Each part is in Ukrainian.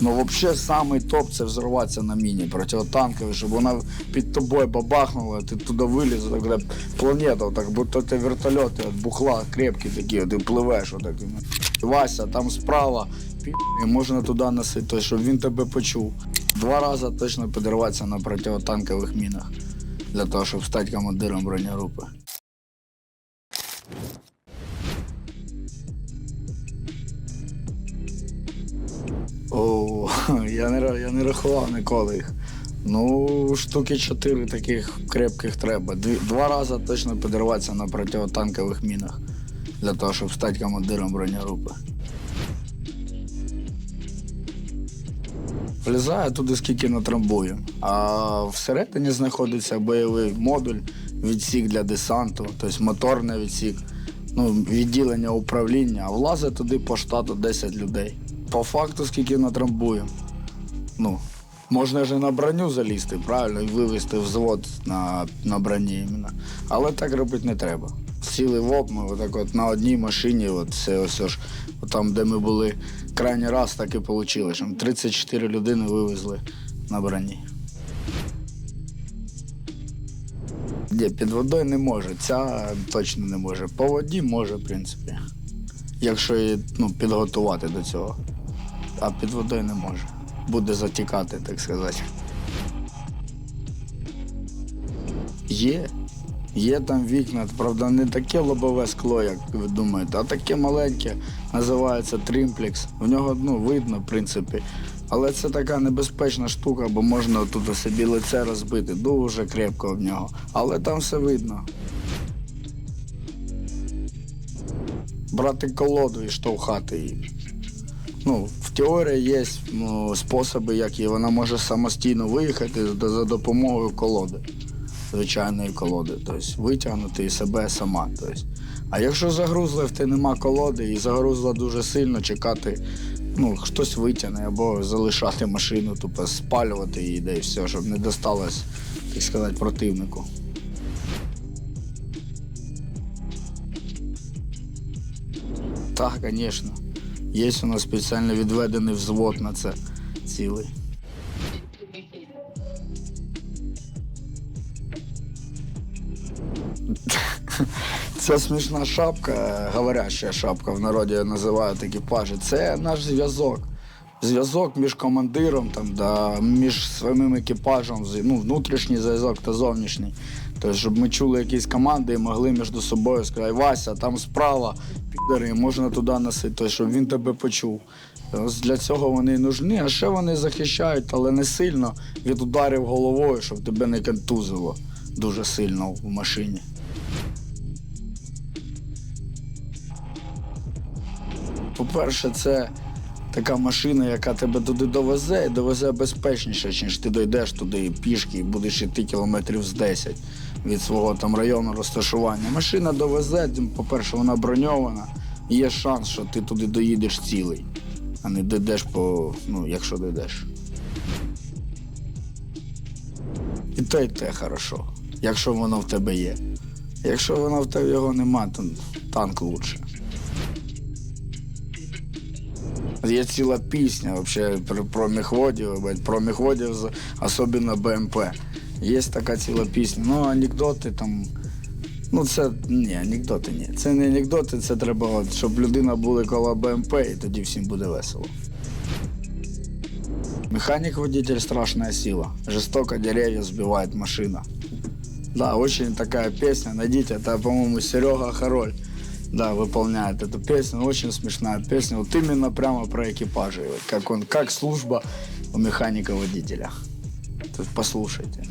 Ну, взагалі, самий топ це взорватися на міні протитанковій, щоб вона під тобою бабахнула, ти туди виліз, так планета, так будто ти вертольоти бухла крепкі такі, ти пливеш отак. Вася, там справа, пі, можна туди носити, щоб він тебе почув. Два рази точно підірватися на протитанкових мінах для того, щоб стати командиром бронегрупи. я не, я не рахував ніколи їх. Ну, штуки чотири таких крепких треба. Дві, два рази точно підірватися на протитанкових мінах для того, щоб стати командиром бронегрупи. Влізаю туди скільки натрамбую. А всередині знаходиться бойовий модуль, відсік для десанту, тобто моторний відсік, ну, відділення управління, а влазить туди по штату 10 людей. По факту, скільки натрамбую. Ну, можна ж і на броню залізти, правильно, і вивезти взвод на, на броні іменно. Але так робити не треба. Сіли в ОП, отак от на одній машині, от все ось ж, там, де ми були крайній раз, так і вийшло. що 34 людини вивезли на броні. Ні, під водою не може, ця точно не може. По воді може, в принципі. Якщо її ну, підготувати до цього. А під водою не може. Буде затікати, так сказати. Є. Є там вікна, правда, не таке лобове скло, як ви думаєте, а таке маленьке, називається тримплекс. В нього ну, видно, в принципі. Але це така небезпечна штука, бо можна тут собі лице розбити. Дуже крепко в нього. Але там все видно. Брати колоду і штовхати її. Ну, в теорії є ну, способи, як її вона може самостійно виїхати за- допомогою колоди звичайної колоди, тобто витягнути себе сама. Тобто. А якщо загрузла, в те нема колоди і загрузла дуже сильно, чекати, ну, хтось витягне або залишати машину, тупо спалювати її, де і все, щоб не досталось, так сказати, противнику. Так, звісно. Є у нас спеціально відведений взвод на це цілий. Це смішна шапка, говоряща шапка в народі називають екіпажі. Це наш зв'язок. Зв'язок між командиром, там, да, між своїм екіпажем, ну, внутрішній зв'язок та зовнішній. Тобто, щоб ми чули якісь команди і могли між собою сказати, Вася, там справа, підери, можна туди носити, тобто, щоб він тебе почув. Для цього вони нужні, а ще вони захищають, але не сильно від ударів головою, щоб тебе не контузило дуже сильно в машині. По-перше, це така машина, яка тебе туди довезе, і довезе безпечніше, ніж ти дойдеш туди пішки і будеш йти кілометрів з 10 від свого там району розташування. Машина довезе, по-перше, вона броньована, є шанс, що ти туди доїдеш цілий, а не дійдеш по, ну, якщо дійдеш. І те, і те хорошо, якщо воно в тебе є. Якщо воно в тебе його нема, то танк лучше. Є ціла пісня вообще про, міхводів, про міхводів, особливо БМП. Є така ціла пісня. Ну, анекдоти там. Ну, це ні, анекдоти ні. Це не анекдоти, це треба, щоб людина була коло БМП, і тоді всім буде весело. Механик водитель страшная сила. Жестоко деревья сбивает машина. Да, очень такая песня. Найдите, это, по-моему, Серега Хороль Да, выполняет эту песню. Очень смешная песня. Вот именно прямо про экипажи. Вот Как он, как служба у механика-водителя. Тут послушайте.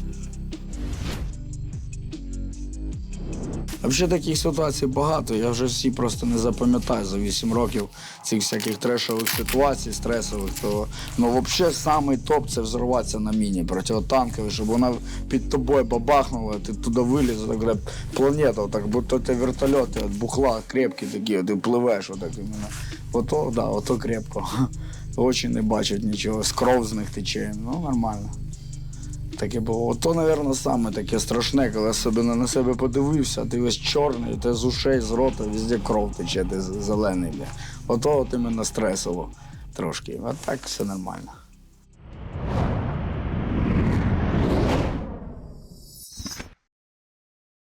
Взагалі таких ситуацій багато. Я вже всі просто не запам'ятаю за 8 років цих всяких трешових ситуацій, стресових. То ну взагалі самий топ це взорватися на міні протитанковій, щоб вона під тобою бабахнула, ти туди виліз, так планета, так будто ти вертольоти від бухла крепкі такі, ти пливеш отак іменно. Ото, да, ото крепко. Очі не бачать нічого, з кров з них тече. Ну, нормально. Таке було. Ото, напевно, саме таке страшне, коли особливо на себе подивився, ти весь чорний, ти з ушей, з рота, везде кров тече, ти зелений. Ото от іменно стресово. трошки. А так все нормально.